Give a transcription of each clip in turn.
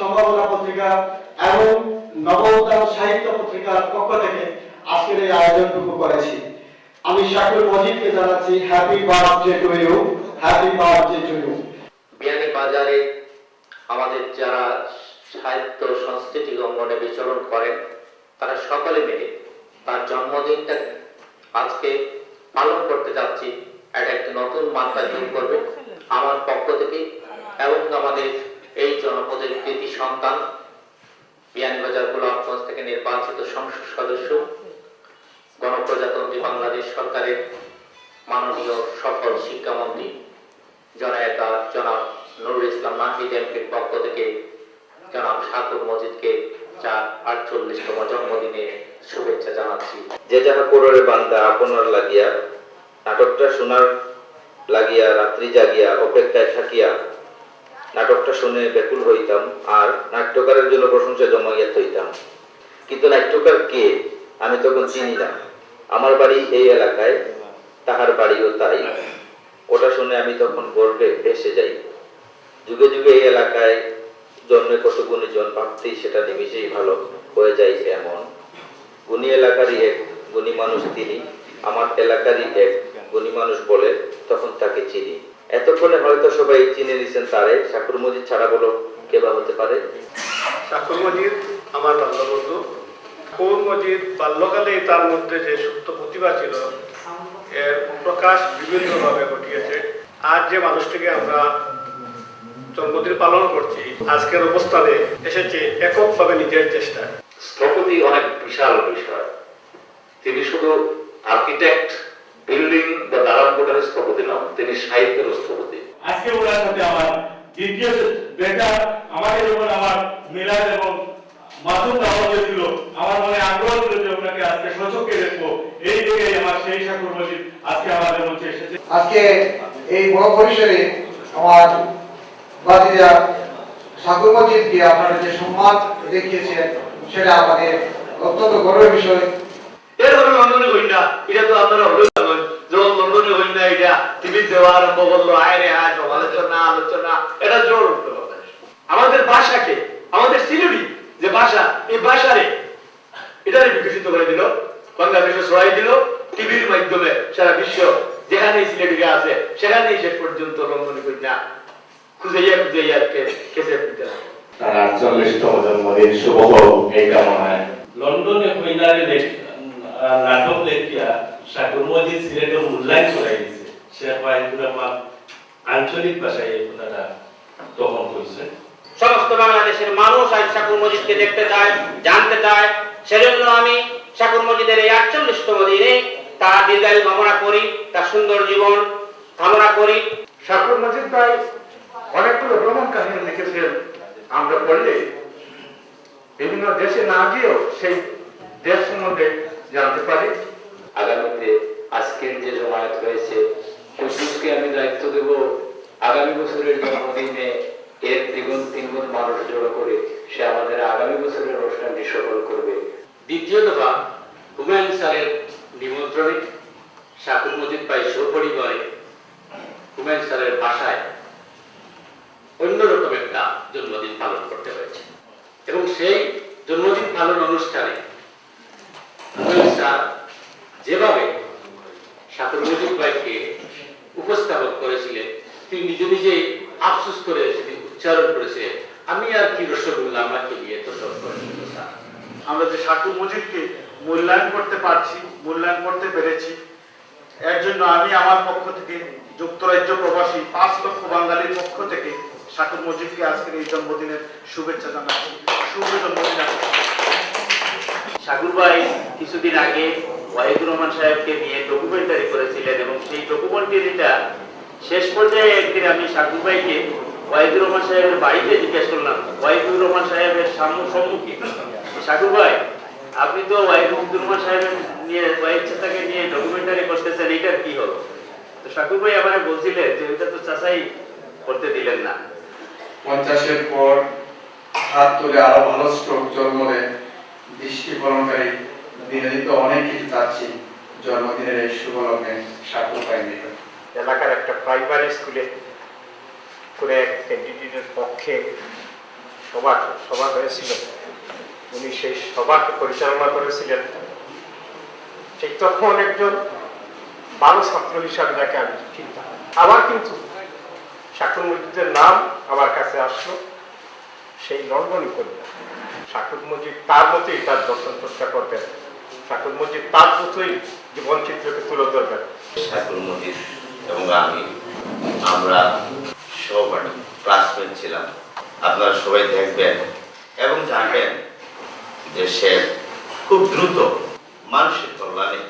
সম্ভাবনা পত্রিকা এবং নবোত্থান সাহিত্য পত্রিকার পক্ষ থেকে আজকের এই আয়োজনটুকু করেছি। আমি শাকুর মজিদকে জানাচ্ছি happy birthday to you happy birthday to you Biyani বাজারে আমাদের যারা সাহিত্য সংস্কৃতি অঙ্গনে বিচরণ করেন, তারা সকলে মিলে তার জন্মদিনটা আজকে পালন করতে যাচ্ছি। এটা একটি নতুন মাত্রা যোগ করবে আমার পক্ষ থেকে এবং আমাদের এই জনপদের কৃতি সন্তান, বিয়ানীবাজার গোলাপগঞ্জ থেকে নির্বাচিত সংসদ সদস্য, গণপ্রজাতন্ত্রী বাংলাদেশ সরকারের মাননীয় সফল শিক্ষামন্ত্রী জননেতা জনাব নুরুল ইসলাম নাহিদ এমপির পক্ষ থেকে জনাব শাকুর মজিদকে চার আটচল্লিশতম জন্মদিনে শুভেচ্ছা জানাচ্ছি। যে যাহা কররে বান্দা আপনার লাগিয়া, নাটকটা শোনার লাগিয়া, রাত্রি জাগিয়া, অপেক্ষায় থাকিয়া নাটকটা শুনে ব্যাকুল হইতাম আর নাট্যকারের জন্য প্রশংসা জমাইয়া থইতাম। কিন্তু নাট্যকার কে? আমি তখন চিনি না। আমার বাড়ি এই এলাকায়, তাহার বাড়িও তাই। ওটা শুনে আমি তখন গর্বে ভেসে যাই। যুগে যুগে এই এলাকায় জন্মে কত গুণীজন, ভাবতেই সেটা নিমিশেই ভালো হয়ে যায় এমন। গুণী এলাকারই এক, গুণী মানুষ তিনি। আমার এলাকারই এক, গুণী মানুষ বলে তখন তাকে চিনি। এতক্ষণে হয়তো সবাই চিনে নিছেন তারে। শাকুর মজিদ ছাড়া বলো কে বা হতে পারে? শাকুর মজিদ আমার বাল্যবন্ধু। শাকুর মজিদ বাল্যকালেই তার মধ্যে যে সুপ্ত প্রতিভা ছিল এর প্রকাশ বিভিন্নভাবে ঘটিয়েছে। আজ যে মানুষটিকে আমরা জন্মদিন পালন করছি আজকের অবস্থানে এসেছে এককভাবে নিজের চেষ্টায় স্থপতি অনেক বিশাল বিষয়। তিনি শুধু আর্কিটেক্ট বিল্ডিং বা দালান কোটার স্থপতি নন তিনি সাহিত্যের স্থপতি। আজকে ওনার সাথে আমার দ্বিতীয় বেটা আমাকে যখন আমার মিলাদ এবং মাসুম দেওয়া হয়েছিল। আমার মনে আগ্রহ ছিল যে ওনাকে আজকে সচক্ষে দেখব। এই দিকে আমার সেই ঠাকুর মসজিদ আজকে আমাদের মধ্যে এসেছে আজকে এই বড় পরিসরে আমার বাদিরা ঠাকুর মসজিদকে আপনারা যে সম্মান দেখিয়েছেন সেটা আমাদের অত্যন্ত গর্বের বিষয়। এর হলো লন্ডনে হই না এটা তো আপনারা হই না এটা টিভি দেওয়া আরম্ভ করল আয় আয় সব আলোচনা আলোচনা এটা জোর উঠল আমাদের ভাষাকে আমাদের সিলেটি যে ভাষা এই ভাষারে এটারে বিকশিত করে দিল বাংলাদেশে ছড়াই দিল টিভির মাধ্যমে সারা বিশ্ব যেখানে সিলেটিরা আছে সেখানেই শেষ পর্যন্ত লন্ডনে কই না খুঁজাইয়া খুঁজাইয়া কেসে দিতে তার আটচল্লিশতম জন্মদিন শুভ হোক এই কামনায়। লন্ডনে হইনারে নাটক লেখিয়া ঠাকুর মসজিদ সিলেটের মূল্যায়ন করাই দিছে। শেখ ওয়াহিদুর রহমান আঞ্চলিক ভাষায় এই কথাটা তখন কইছে সমস্ত বাংলাদেশের মানুষ আজ শাকুর মজিদকে দেখতে চায় জানতে চায়। সেজন্য আমি শাকুর মজিদের এই আটচল্লিশতম দিনে তার দীর্ঘায়ু কামনা করি তার সুন্দর জীবন কামনা করি। শাকুর মজিদ ভাই অনেকগুলো ভ্রমণ কাহিনী লিখেছেন। আমরা পড়লে বিভিন্ন দেশে না গিয়েও সেই দেশ সম্বন্ধে জানতে পারি? আগামীতে, আজকের যে জমায়েত হয়েছে কুদ্দুসকে আমি দায়িত্ব দেব। আগামী বছরের জন্মদিনে এর দ্বিগুণ, তিনগুণ মানুষ জড়ো করে সে আমাদের আগামী বছরের অনুষ্ঠানটি সফল করবে। দ্বিতীয় দফা, হুমায়ুন স্যারের নিমন্ত্রণে শাকুর মজিদ ভাই সপরিবারে হুমায়ুন স্যারের বাসায় অন্যরকম একটা জন্মদিন পালন করতে হয়েছে। এবং সেই জন্মদিন পালন অনুষ্ঠানে স্যার যেভাবে শাকুর মজিদ ভাইকে উপস্থাপন করেছিলেন, তিনি নিজে নিজেই আফসোস করে সেদিন উচ্চারণ করেছিলেন, আমি আর কি রসগোল্লা আমাকে দিয়ে তো সব আমরা যে শাকুর মজিদকে মূল্যায়ন করতে পারছি, মূল্যায়ন করতে পেরেছি, এর জন্য আমি আমার পক্ষ থেকে, যুক্তরাজ্য প্রবাসী পাঁচ লক্ষ বাঙালির পক্ষ থেকে শাকুর মজিদকে আজকের এই জন্মদিনের শুভেচ্ছা জানাচ্ছি শুভ জন্মদিন। সাগুর ভাই কিছুদিন আগে ওয়াহিদুর রহমান সাহেবকে নিয়ে ডকুমেন্টারি করেছিলেন এবং সেই ডকুমেন্টারিটা শেষ পর্যায়ে একদিন আমি সাগুর ভাইকে ওয়াহিদুর রহমান সাহেবের বাড়িতে জিজ্ঞেস করলাম ওয়াহিদুর রহমান সাহেবের সামনে সম্মুখে সাগুর ভাই, আপনি তো ওয়াহিদুর রহমান সাহেবের নিয়ে ওয়াহিদাকে নিয়ে ডকুমেন্টারি করতেছেন, এটার কি হলো? তো সাকুর ভাই আমার বলছিলেন যে, ওইটা তো চাচাই করতে দিলেন না। পঞ্চাশের পর হাত তুলে আরও ভালো স্ট্রোক জন্মলে দৃষ্টি ফলনকারী দিনে দিতে অনেক কিছু চাচ্ছি জন্মদিনের এই শুভ লগ্নে সাক্ষ্য পাইনি এলাকার একটা প্রাইমারি স্কুলে করে এক ক্যান্ডিডেটের পক্ষে সভা সভা হয়েছিল। উনি সেই সভাকে পরিচালনা করেছিলেন। ঠিক তখন একজন ভালো ছাত্র হিসাবে তাকে আমি চিন্তাম। আবার কিন্তু শাকুর মসজিদের নাম আমার কাছে আসলো। সেই লন্ডনই কন্যা শাকুর মসজিদ তার মতোই তার দর্শন চর্চা করবেন। শাকুর মসজিদ তার মতোই জীবন চিত্রকে তুলে ধরবেন। শাকুর মজিদ এবং আমি আমরা সহপাঠী ক্লাসমেট ছিলাম। আপনারা সবাই দেখবেন এবং জানবেন যে সে খুব দ্রুত মানুষের কল্যাণে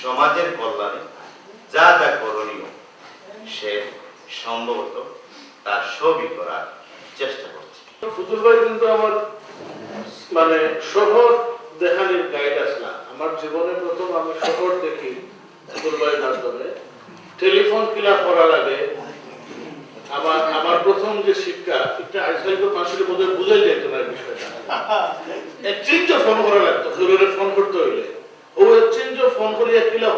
সমাজের কল্যাণে যা যা করণীয় সে সম্ভবত তার সবই করার চেষ্টা করছে। ফুতুল ভাই কিন্তু আমার মানে শহর দেখানির গাইড আসলা আমার জীবনে প্রথম আমি শহর দেখি ভাইয়ের মাধ্যমে। টেলিফোন কিলা করা লাগে। আমার আমার প্রথম যে শিক্ষা এই বিষয়টা। ফোন করা লাগতো জরুরি ফোন করতে হইলে। ও ফোন করিয়া কিলা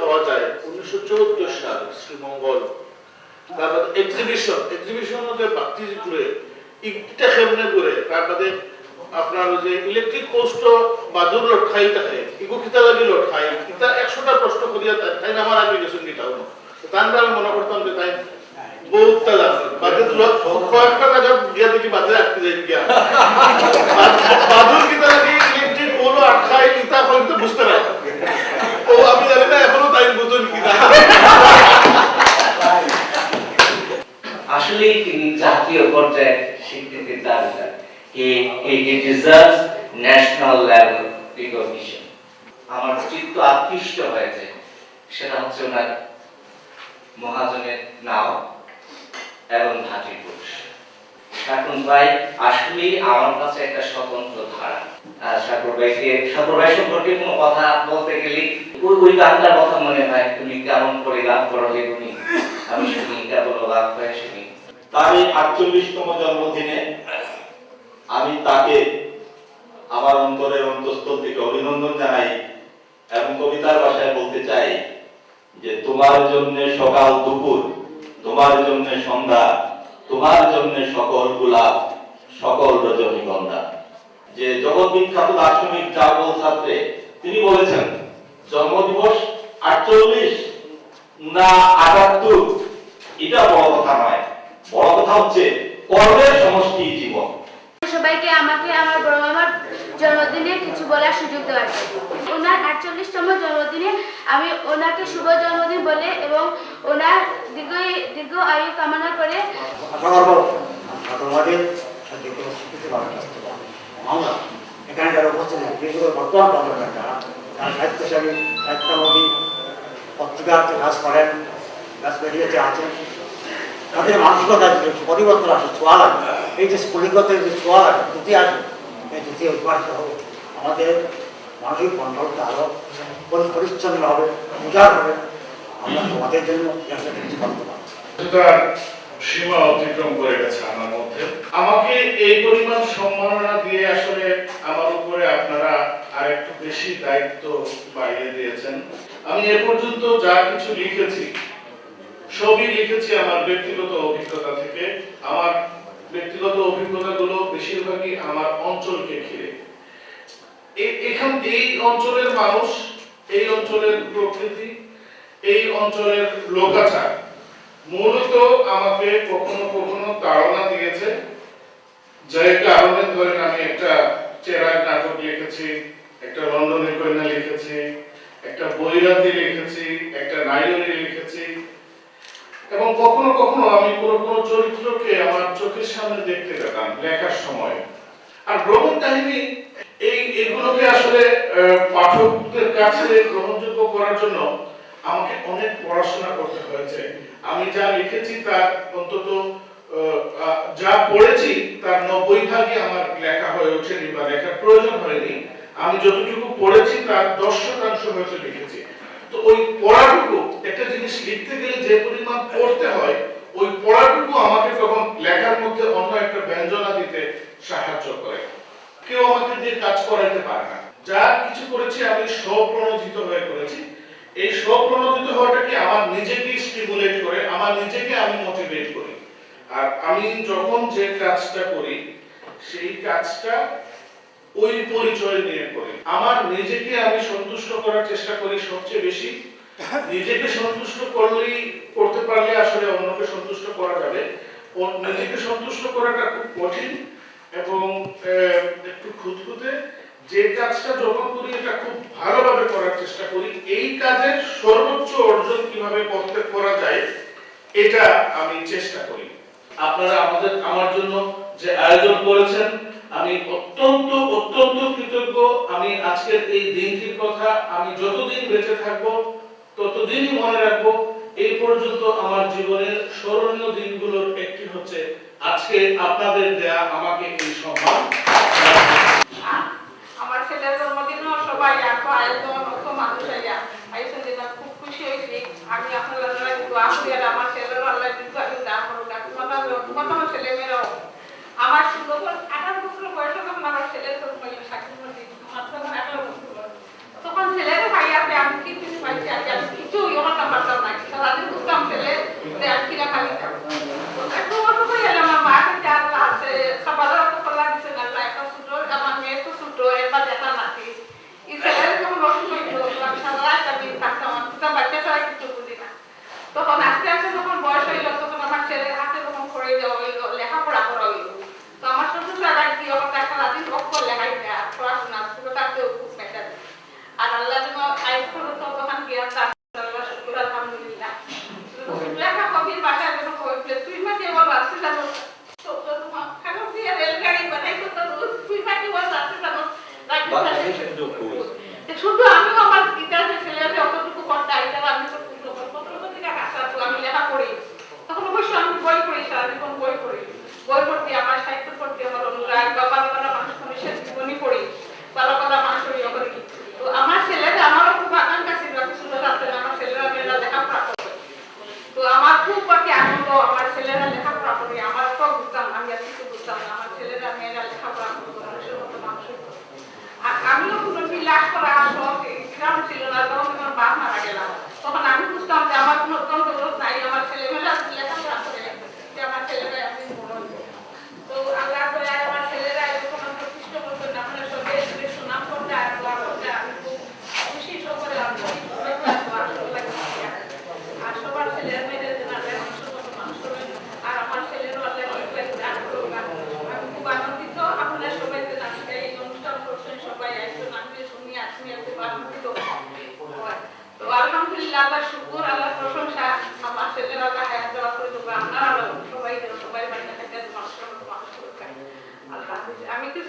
পাওয়া যায়। উনিশশো চৌদ্দ সাল, শ্রীমঙ্গল। তারপর এক্সিবিশন এক্সিবিশন মধ্যে বাতি ঘুরে ইটা কেমনে ঘুরে, তারপরে আপনার যে ইলেকট্রিক পোস্ট বাদুর লোট খাই থাকে, ইগো কিতা লাগি লোট খাই ইটা একশোটা প্রশ্ন করিয়া তাই তাই আমার আগে গেছেন নিটাও তার আমি মনে করতাম যে তাই বহুত তালা বাদে কয়েকটা কাজ দিয়া দেখি বাদে আটকে যাই গিয়া। বাদুর কিতা লাগি ইলেকট্রিক ওলো আটকাই ইটা হয়তো বুঝতে না ও, আমি জানি না, এখনও তাই বুঝুন কিনা। আসলেই তিনি জাতীয় পর্যায়ে স্বীকৃতির দাবিদার he he deserves national level recognition আমার চিত্ত আকৃষ্ট হয়েছে। সেটা হচ্ছে ওনার মহাজনের নাম এবং ভাটির পুরুষ। শাকুন ভাই, আসলেই আমার কাছে একটা স্বতন্ত্র ধারা। শাকুর ভাইকে শাকুর ভাই সম্পর্কে কোনো কথা বলতে গেলে ওই গানটার কথা মনে হয়, তুমি কেমন করে গান করো হে তুমি? আমি শুনি কেবল গান হয়ে শুনি তার এই আটচল্লিশতম জন্মদিনে আমি তাকে আমার অন্তরের অন্তঃস্থল থেকে অভিনন্দন জানাই এবং কবিতার ভাষায় বলতে চাই যে তোমার জন্য সকাল দুপুর, তোমার জন্য সন্ধ্যা, তোমার জন্য সকল গোলাপ, সকল রজনীগন্ধা যে জগৎ বিখ্যাত দার্শনিক চারবল ছাত্রে তিনি বলেছেন, জন্মদিবস আটচল্লিশ না আটাত্তর, এটা বড় কথা নয়। বড় কথা হচ্ছে কর্মের সমষ্টি জীবন। সবাইকে আমাকে আমার বড় মামার জন্মদিনে কিছু বলার সুযোগ দেওয়ার ওনার আটচল্লিশতম জন্মদিনে আমি ওনাকে শুভ জন্মদিন বলে এবং ওনার দীর্ঘ দীর্ঘ আয়ু কামনা করে আমরা এখানে যারা করে পরিবর্তন আসে ছোঁয়া লাগে এই যে যে ছোঁয়া লাগে দ্বিতীয় আসে এই উদ্ভাসিত হবে। আমাদের মানসিক কন্ট্রোলটা আরও পরিচ্ছন্ন হবে, উজাড় হবে। আমরা সমাজের জন্য একটা কিছু করতে সীমা অতিক্রম করে গেছে আমার মধ্যে। আমাকে এই পরিমাণ সম্মাননা দিয়ে আসলে আমার উপরে আপনারা আরেকটু বেশি দায়িত্ব বাড়িয়ে দিয়েছেন। আমি এ পর্যন্ত যা কিছু লিখেছি, সবই লিখেছি আমার ব্যক্তিগত অভিজ্ঞতা থেকে। আমার ব্যক্তিগত অভিজ্ঞতাগুলো বেশিরভাগই আমার অঞ্চলকে ঘিরে। এখান এই অঞ্চলের মানুষ, এই অঞ্চলের প্রকৃতি, এই অঞ্চলের লোকাচার, মূলত আমাকে কখনো কখনো তাড়না দিয়েছে। যে কারণে ধরেন আমি একটা চেরাগ নাটক লিখেছি, একটা লন্ডনের কন্যা লিখেছি, একটা বৈরাতি লিখেছি, একটা নাইরনি লিখেছি এবং কখনো কখনো আমি কোনো কোনো চরিত্রকে আমার চোখের সামনে দেখতে পেতাম লেখার সময়। আর ভ্রমণ কাহিনী, এই এগুলোকে আসলে পাঠকদের কাছে গ্রহণযোগ্য করার জন্য আমাকে অনেক পড়াশোনা করতে হয়েছে। আমি যা লিখেছি তার অন্তত যা পড়েছি তার নব্বই ভাগই আমার লেখা হয়ে ওঠেনি বা লেখার প্রয়োজন হয়নি। আমি যতটুকু পড়েছি তার দশ শতাংশ হয়তো লিখেছি। তো ওই পড়াটুকু একটা করেছি আমি স্বপ্রণোদিত হয়ে করেছি। এই স্বপ্রণোদিত হওয়াটাকে আমার নিজেকে স্টিমুলেট করে, আমার নিজেকে আমি মোটিভেট করি? আর আমি যখন যে কাজটা করি, সেই কাজটা ওই পরিচয় নিয়ে করি। আমার নিজেকে আমি সন্তুষ্ট করার চেষ্টা করি সবচেয়ে বেশি। নিজেকে সন্তুষ্ট করলেই করতে পারলে আসলে অন্যকে সন্তুষ্ট করা যাবে। নিজেকে সন্তুষ্ট করাটা খুব কঠিন এবং একটু খুঁতখুঁতে যে কাজটা যখন করি, এটা খুব ভালোভাবে করার চেষ্টা করি। এই কাজের সর্বোচ্চ অর্জন কীভাবে করতে করা যায়, এটা আমি চেষ্টা করি। আপনারা আমাদের, আমার জন্য যে আয়োজন করেছেন, আমি অত্যন্ত অত্যন্ত কৃতজ্ঞ। আমি আজকের এই দিনটির কথা আমি যতদিন বেঁচে থাকব, ততদিনই মনে রাখব, এই পর্যন্ত আমার জীবনের স্মরণীয় দিনগুলোর একটি হচ্ছে, আজকে আপনাদের দেয়া আমাকে এই সম্মান। বাইয়া কয় তোমার মতো মানুষ আইয়া আইসন খুব খুশি হয়েছি। আমি আপনারা багато більше до когось. Так що